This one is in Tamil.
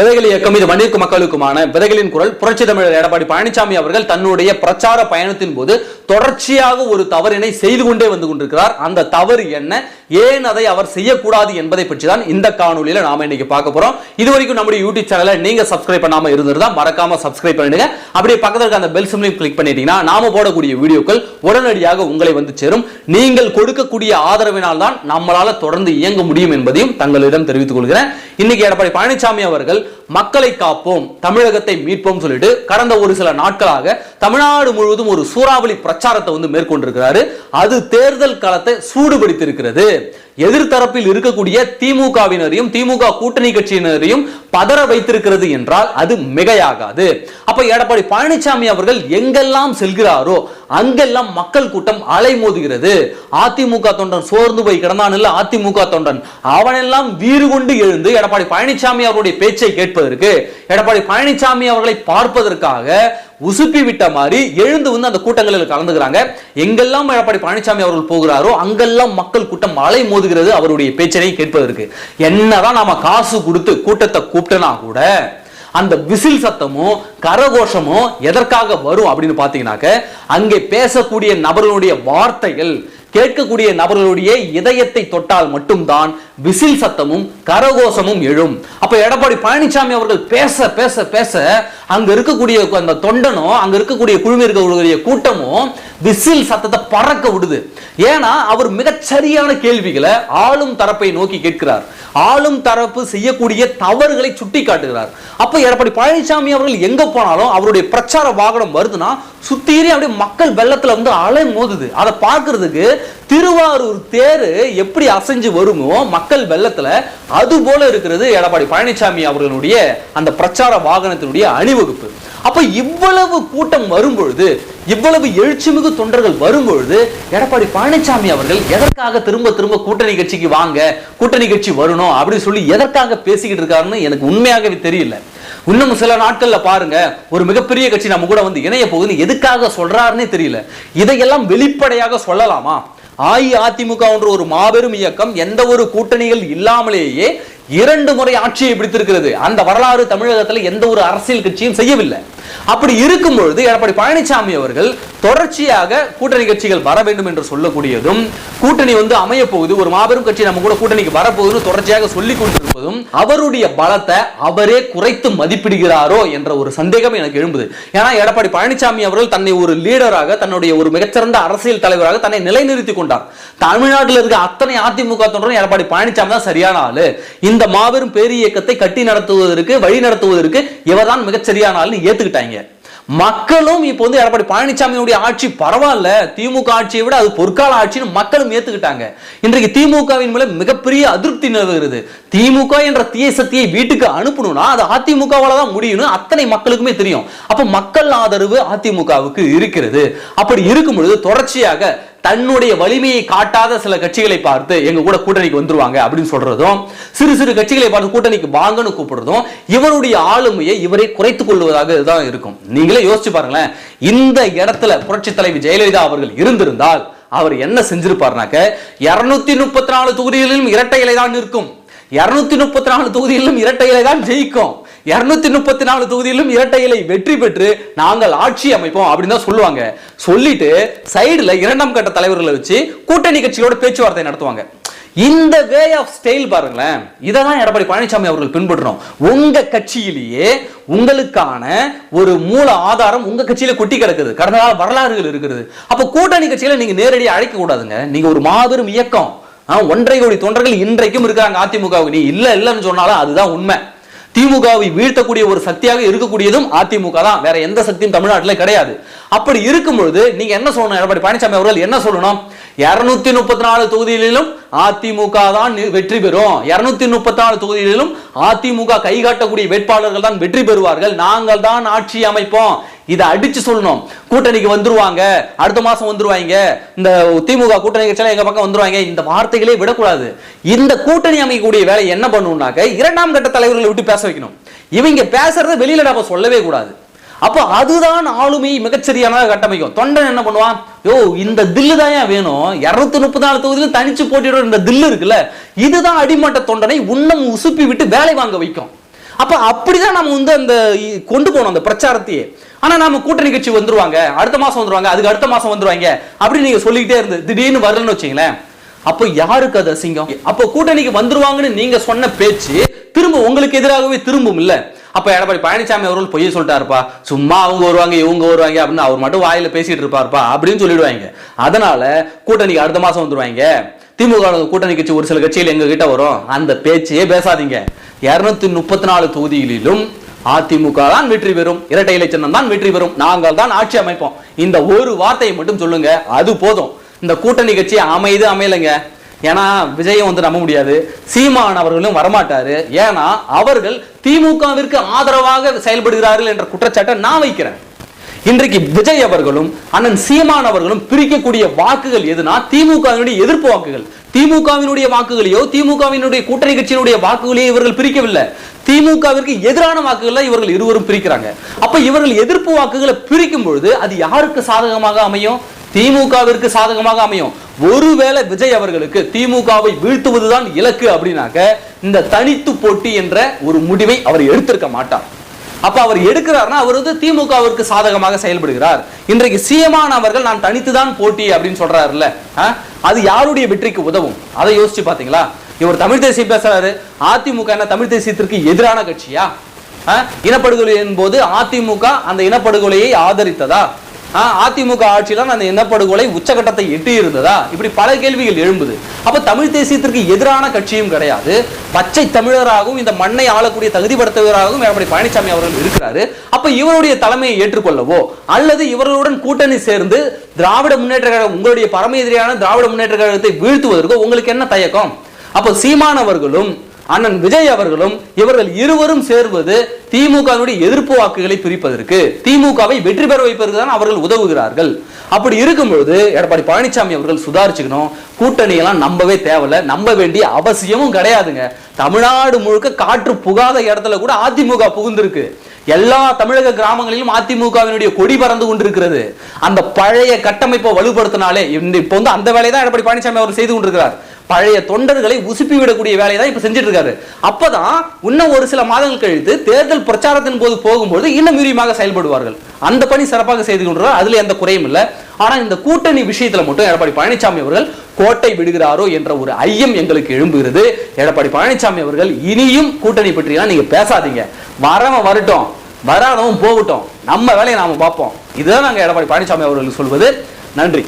விதைகள் இயக்கம் இது மண்ணிற்கு மக்களுக்குமான விதைகளின் குரல். புரட்சி தமிழர் எடப்பாடி பழனிசாமி அவர்கள் தன்னுடைய பிரச்சார பயணத்தின் போது தொடர்ச்சியாக ஒரு தவறினை செய்து கொண்டே வந்து கொண்டிருக்கிறார். அந்த தவறு என்ன? ஏன் அதை அவர் செய்யக்கூடாது என்பதை பற்றி தான் இந்த காணொலியில நாம இன்னைக்கு பார்க்க போறோம். இது வரைக்கும் நம்முடைய யூடியூப் சேனலை நீங்க சப்ஸ்கிரைப் பண்ணாம இருந்திருந்தா மறக்காம சப்ஸ்கிரைப் பண்ணிடுங்க. அப்படியே பக்கத்துல அந்த பெல் சிம்லையும் கிளிக் பண்ணிட்டீங்கன்னா நாம போடக்கூடிய வீடியோக்கள் உடனடியாக உங்களை வந்து சேரும். நீங்கள் கொடுக்கக்கூடிய ஆதரவினால் தான் நம்மளால தொடர்ந்து இயங்க முடியும் என்பதையும் தங்களிடம் தெரிவித்துக் கொள்கிறேன். இன்னைக்கு எடப்பாடி பழனிசாமி அவர்கள் மக்களை காப்போம் தமிழகத்தை மீட்போம் சொல்லிட்டு கடந்த ஒரு சில நாட்களாக தமிழ்நாடு முழுவதும் ஒரு சூறாவளி பிரச்சாரத்தை வந்து மேற்கொண்டிருக்கிறாரு. அது தேர்தல் காலத்தை சூடுபிடித்திருக்கிறது எதிர்த்தரப்பில் இருக்கக்கூடிய திமுகவினரையும் திமுக கூட்டணி கட்சியினரையும் பதற வைத்திருக்கிறது என்றால் அது மிகையாகாது. அப்ப எடப்பாடி பழனிசாமி அவர்கள் எங்கெல்லாம் செல்கிறாரோ அங்கெல்லாம் மக்கள் கூட்டம் அலைமோதுகிறது. அதிமுக தொண்டன் சோர்ந்து போய் கிடந்தான் இல்ல அதிமுக தொண்டன். அவனெல்லாம் வீறு கொண்டு எழுந்து எடப்பாடி பழனிசாமி அவருடைய பேச்சை கேட்பதற்கு எடப்பாடி பழனிசாமி அவர்களை பார்ப்பதற்காக உசுப்பி விட்ட மாதிரி எழுந்து வந்து அந்த கூட்டங்களில் கலந்துக்கிறாங்க. எங்கெல்லாம் எடப்பாடி பழனிசாமி அவர்கள் போகிறாரோ அங்கெல்லாம் மக்கள் கூட்டம் மலை மோதுகிறது அவருடைய பேச்சனை கேட்பதற்கு. என்னதான் நாம காசு கொடுத்து கூட்டத்தை கூப்பிட்டனா கூட அந்த விசில் சத்தமும் கரகோஷமும் எதற்காக வரும் அப்படின்னு பாத்தீங்கன்னாக்க அங்கே பேசக்கூடிய நபர்களுடைய வார்த்தைகள் கேட்கக்கூடிய நபர்களுடைய இதயத்தை தொட்டால் மட்டும்தான் விசில் சத்தமும் கரகோஷமும் எழும். அப்ப எடப்பாடி பழனிசாமி அவர்கள் பேச பேச பேச அங்க இருக்கக்கூடிய அந்த தொண்டனும் அங்க இருக்கக்கூடிய குழுமி இருக்கக்கூடிய கூட்டமும் விசில் சத்தத்தை பறக்க விடுது. ஏன்னா அவர் மிகச்சரியான கேள்விகளை ஆளும் தரப்பை நோக்கி கேட்கிறார். ஆளும் தரப்பு செய்யக்கூடிய தவறுகளை சுட்டி காட்டுகிறார் அப்ப எடப்பாடி பழனிசாமி அவர்கள் எங்க போனாலும் அவருடைய பிரச்சார வாகனம் வருதுன்னா சுத்தீரி அப்படியே மக்கள் வெள்ளத்துல வந்து அலை மோதுது. அதை பார்க்கறதுக்கு திருவாரூர் தேரு எப்படி அசைஞ்சு வருமோ மக்கள் வெள்ளத்துல அது போல இருக்கிறது எடப்பாடி பழனிசாமி அவர்களுடைய அந்த பிரச்சார வாகனத்தினுடைய அணிவகுப்பு. அப்ப இவ்வளவு கூட்டம் வரும்பொழுது இவ்வளவு எழுச்சிமிகு தொண்டர்கள் வரும்பொழுது எடப்பாடி பழனிசாமி அவர்கள் எதற்காக திரும்ப திரும்ப கூட்டணி கட்சிக்கு வாங்க கூட்டணி கட்சி வரணும் அப்படின்னு சொல்லி எதற்காக பேசிக்கிட்டு இருக்காருன்னு எனக்கு உண்மையாகவே தெரியல. இன்னும் சில நாட்கள்ல பாருங்க ஒரு மிகப்பெரிய கட்சி நம்ம கூட வந்து இணைய போகுதுன்னு எதுக்காக சொல்றாருன்னே தெரியல. இதையெல்லாம் வெளிப்படையாக சொல்லலாமா? அஇஅதிமுக என்ற ஒரு மாபெரும் இயக்கம் எந்த ஒரு கூட்டணிகள் இல்லாமலேயே இரண்டு முறை ஆட்சியை பிடித்திருக்கிறது. அந்த வரலாறு தமிழகத்தில் எந்த ஒரு அரசியல் கட்சியும் செய்யவில்லை. அப்படி இருக்கும் பொழுது எடப்பாடி பழனிசாமி அவர்கள் தொடர்ச்சியாக கூட்டணி கட்சிகள் வர வேண்டும் என்று சொல்லக்கூடியதும் கூட்டணி வந்து அமைய போகுது ஒரு மாபெரும் கட்சி நம்ம கூட கூட்டணிக்கு வரப்போகுதுன்னு தொடர்ச்சியாக சொல்லிக் கொண்டிருப்பதும் அவருடைய பலத்தை அவரே குறைத்து மதிப்பிடுகிறாரோ என்ற ஒரு சந்தேகம் எனக்கு எழும்புது. ஏன்னா எடப்பாடி பழனிசாமி அவர்கள் தன்னை ஒரு லீடராக தன்னுடைய ஒரு மிகச்சிறந்த அரசியல் தலைவராக தன்னை நிலைநிறுத்திக் கொண்டார். தமிழ்நாட்டில் இருக்க அத்தனை அதிமுக தொண்டரும் எடப்பாடி பழனிசாமி தான் சரியான ஆளு. இந்த மாபெரும் பேரு இயக்கத்தை கட்டி நடத்துவதற்கு வழி நடத்துவதற்கு இவர்தான் மிகச்சரியான ஆள்னு ஏத்துக்கிட்டாங்க மக்களும் இப்போ வந்து எடப்பாடி பழனிசாமியுடைய ஆட்சி பரவாயில்ல. திமுக ஆட்சியை விட அது பொற்கால ஆட்சின்னு மக்களும் ஏத்துக்கிட்டாங்க. இன்றைக்கு திமுகவின் மேல மிகப்பெரிய அதிருப்தி நிலவுகிறது. திமுக என்ற தீய சக்தியை வீட்டுக்கு அனுப்பணும்னா அது அதிமுகவால தான் முடியும்னு அத்தனை மக்களுக்குமே தெரியும். அப்ப மக்கள் ஆதரவு அதிமுகவுக்கு இருக்கிறது. அப்படி இருக்கும் பொழுது தொடர்ச்சியாக தன்னுடைய வலிமையை காட்டாத சில கட்சிகளை பார்த்து எங்க கூட கூட்டணிக்கு வந்துருவாங்க அப்படின்னு சொல்றதும் சிறு சிறு கட்சிகளை பார்த்து கூட்டணிக்கு வாங்கன்னு கூப்பிடுறதும் இவருடைய ஆளுமையை இவரை குறைத்துக் கொள்வதாக தான் இருக்கும். நீங்களே யோசிச்சு பாருங்களேன். இந்த இடத்துல புரட்சி தலைவி ஜெயலலிதா அவர்கள் இருந்திருந்தால் அவர் என்ன செஞ்சிருப்பார்னாக்க இருநூத்தி முப்பத்தி நாலு தொகுதிகளிலும் இரட்டை இலை தான் இருக்கும் இருநூத்தி முப்பத்தி நாலு தொகுதிகளிலும் இரட்டை இலை தான் ஜெயிக்கும். இருநூத்தி முப்பத்தி நாலு தொகுதியிலும் இரட்டை இலை வெற்றி பெற்று நாங்கள் ஆட்சி அமைப்போம் அப்படின்னு தான் சொல்லுவாங்க. சொல்லிட்டு சைடுல இரண்டாம் கட்ட தலைவர்களை வச்சு கூட்டணி கட்சிகளோட பேச்சுவார்த்தை நடத்துவாங்க. இந்த வே ஆஃப் ஸ்டைல் பாருங்களேன். இதை தான் எடப்பாடி பழனிசாமி அவர்கள் பின்பற்றணும் உங்க கட்சியிலேயே உங்களுக்கான ஒரு மூல ஆதாரம் உங்க கட்சியில கொட்டி கிடக்குது. கடந்த கால வரலாறுகள் இருக்கிறது அப்ப கூட்டணி கட்சியில நீங்க நேரடியாக அழைக்க கூடாதுங்க நீங்க ஒரு மாபெரும் இயக்கம். ஒன்றை ஒன்றரை கோடி தொண்டர்கள் இன்றைக்கும் இருக்காங்க அதிமுகவுக்கு. நீ இல்ல இல்லைன்னு சொன்னாலும் அதுதான் உண்மை. திமுகவை வீழ்த்தக்கூடிய ஒரு சக்தியாக இருக்கக்கூடியதும் அதிமுக தான். வேற எந்த சக்தியும் தமிழ்நாட்டில் கிடையாது. அப்படி இருக்கும் பொழுது நீங்க என்ன சொல்லணும்? எடப்பாடி பழனிசாமி அவர்கள் என்ன சொல்லணும்? இருநூத்தி முப்பத்தி நாலு தொகுதிகளிலும் அதிமுக தான் வெற்றி பெறும். இருநூத்தி முப்பத்தி ஆறு தொகுதிகளிலும் அதிமுக கை காட்டக்கூடிய வேட்பாளர்கள் தான் வெற்றி பெறுவார்கள். நாங்கள் தான் ஆட்சி அமைப்போம். இதை அடிச்சு சொல்லணும். கூட்டணிக்கு வந்துருவாங்க. அடுத்த மாசம் வந்துருவாங்க. இந்த திமுக கூட்டணி கட்சியில எங்க பக்கம் வந்துருவாங்க. இந்த வார்த்தைகளே விடக்கூடாது. இந்த கூட்டணி அமைக்கக்கூடிய வேலை என்ன பண்ணுனாக்க இரண்டாம் கட்ட தலைவர்களை விட்டு பேச வைக்கணும். இவங்க பேசுறது வெளியில நம்ம சொல்லவே கூடாது. அப்போ அதுதான் ஆளுமை மிகச்சரியான கட்டமைக்கும். தொண்டன் என்ன பண்ணுவான்? யோ இந்த தில்லு தான் ஏன் வேணும்? இரநூத்தி முப்பத்தி நாலு தொகுதியிலும் தனிச்சு போட்டிடுற இந்த தில்லு இருக்குல்ல இதுதான் அடிமட்ட தொண்டனை உன்னம் உசுப்பி விட்டு வேலை வாங்க வைக்கும். அப்ப அப்படிதான் நம்ம வந்து அந்த கொண்டு போனோம் அந்த பிரச்சாரத்தையே. ஆனா நாம கூட்டணி கட்சி வந்துருவாங்க அடுத்த மாசம் வந்துருவாங்க அதுக்கு அடுத்த மாசம் வந்துருவாங்க அப்படின்னு நீங்க சொல்லிக்கிட்டே இருந்து திடீர்னு வரலன்னு வச்சீங்களேன் அப்போ யாருக்கு அது அசிங்கம்? அப்போ கூட்டணிக்கு வந்துருவாங்கன்னு நீங்க சொன்ன பேச்சு திரும்ப உங்களுக்கு எதிராகவே திரும்பும் இல்ல. அப்ப எடப்பாடி பழனிசாமி அவர்கள் பொய்ய சொல்லிட்டாருப்பா. சும்மா அவங்க வருவாங்க இவங்க வருவாங்க அப்படின்னு அவர் மட்டும் வாயில பேசிட்டு இருப்பாருப்பா அப்படின்னு சொல்லிடுவாங்க. அதனால கூட்டணிக்கு அடுத்த மாசம் வந்துருவாங்க. திமுக கூட்டணி கட்சி ஒரு சில கட்சிகள் எங்க கிட்ட வரும். அந்த பேச்சையே பேசாதீங்க. இருநூத்தி முப்பத்தி நாலு தொகுதிகளிலும் அதிமுக தான் வெற்றி பெறும். இரட்டை இலை சின்னம் தான் வெற்றி பெறும். நாங்கள் தான் ஆட்சி அமைப்போம். இந்த ஒரு வார்த்தையை மட்டும் சொல்லுங்க. அது போதும். இந்த கூட்டணி கட்சி அமைது அமையலைங்க. ஏன்னா விஜயை வந்து நம்ப முடியாது. சீமான் அவர்களும் வரமாட்டாரு. ஏன்னா அவர்கள் திமுகவிற்கு ஆதரவாக செயல்படுகிறார்கள் என்ற குற்றச்சாட்டை நான் வைக்கிறேன். இன்றைக்கு விஜய் அவர்களும் அண்ணன் சீமான் அவர்களும் பிரிக்கக்கூடிய வாக்குகள் எதுனா திமுகவினுடைய எதிர்ப்பு வாக்குகள். திமுகவினுடைய வாக்குகளையோ திமுகவினுடைய கூட்டணி கட்சியினுடைய வாக்குகளையோ இவர்கள் பிரிக்கவில்லை. திமுகவிற்கு எதிரான வாக்குகளை இவர்கள் இருவரும் பிரிக்கிறாங்க. அப்ப இவர்கள் எதிர்ப்பு வாக்குகளை பிரிக்கும் பொழுது அது யாருக்கு சாதகமாக அமையும்? திமுகவிற்கு சாதகமாக அமையும். ஒருவேளை விஜய் அவர்களுக்கு திமுகவை வீழ்த்துவதுதான் இலக்கு அப்படின்னாக்க இந்த தனித்து போட்டி என்ற ஒரு முடிவை அவர் எடுத்திருக்க மாட்டார். அப்ப அவர் எடுக்கிறார்னா அவர் வந்து திமுகவிற்கு சாதகமாக செயல்படுகிறார். இன்றைக்கு சீமான் அவர்கள் நான் தனித்துதான் போட்டி அப்படின்னு சொல்றாருல்ல. அது யாருடைய வெற்றிக்கு உதவும்? அதை யோசிச்சு பாத்தீங்களா? இவர் தமிழ் தேசியம் பேசுறாரு அதிமுக என்ன தமிழ் தேசியத்திற்கு எதிரான கட்சியா? இனப்படுகொலையின் போது அதிமுக அந்த இனப்படுகொலையை ஆதரித்ததா? அதிமுக ஆட்சியில அந்த இனப்படுகொலை உச்சகட்டத்தை எட்டி இருந்ததா இப்படி பல கேள்விகள் எழும்புது. அப்ப தமிழ் தேசியத்திற்கு எதிரான கட்சியும் கிடையாது. பச்சை தமிழராகவும் இந்த மண்ணை ஆளக்கூடிய தகுதிப்படுத்துவராகவும் எடப்பாடி பழனிசாமி அவர்கள் இருக்கிறாரு. அப்ப இவருடைய தலைமையை ஏற்றுக்கொள்ளவோ? அல்லது இவர்களுடன் கூட்டணி சேர்ந்து திராவிட முன்னேற்ற கழகம் உங்களுடைய பரம எதிரியான திராவிட முன்னேற்ற கழகத்தை வீழ்த்துவதற்கோ உங்களுக்கு என்ன தயக்கம்? அப்போ சீமானவர்களும் அண்ணன் விஜய் அவர்களும் இவர்கள் இருவரும் சேர்வது திமுகவினுடைய எதிர்ப்பு வாக்குகளை பிரிப்பதற்கு திமுகவை வெற்றி பெற வைப்பதற்கு தான் அவர்கள் உதவுகிறார்கள். அப்படி இருக்கும்பொழுது எடப்பாடி பழனிசாமி அவர்கள் சுதாரிச்சுக்கணும். கூட்டணியெல்லாம் நம்பவே தேவையில்ல. நம்ப வேண்டிய அவசியமும் கிடையாதுங்க. தமிழ்நாடு முழுக்க காற்று புகாத இடத்துல கூட அதிமுக புகுந்திருக்கு. எல்லா தமிழக கிராமங்களிலும் அதிமுகவினுடைய கொடி பறந்து கொண்டிருக்கிறது. அந்த பழைய கட்டமைப்பை வலுப்படுத்தினாலே இப்போ வந்து அந்த வேலையை தான் எடப்பாடி பழனிசாமி அவர் செய்து கொண்டிருக்கிறார். பழைய தொண்டர்களை உசுப்பி விடக்கூடிய வேலையை தான் இப்போ செஞ்சுட்டு இருக்காரு அப்பதான் இன்னும் ஒரு சில மாதங்கள் கழித்து தேர்தல் பிரச்சாரத்தின் போது போகும்போது இன்னும் வீரியமாக செயல்படுவார்கள். அந்த பணி சிறப்பாக செய்து கொண்டிருக்கிறார் அதுல எந்த குறையும் இல்லை. ஆனால் இந்த கூட்டணி விஷயத்துல மட்டும் எடப்பாடி பழனிசாமி அவர்கள் கோட்டை விடுகிறாரோ என்ற ஒரு ஐயம் எங்களுக்கு எழும்புகிறது. எடப்பாடி பழனிசாமி அவர்கள் இனியும் கூட்டணி பற்றியெல்லாம் நீங்க பேசாதீங்க. வரவன் வரட்டும். வராதவன் போகட்டும். நம்ம வேலையை நாம பார்ப்போம். இதுதான் நாங்கள் எடப்பாடி பழனிசாமி அவர்களுக்கு சொல்வது. நன்றி.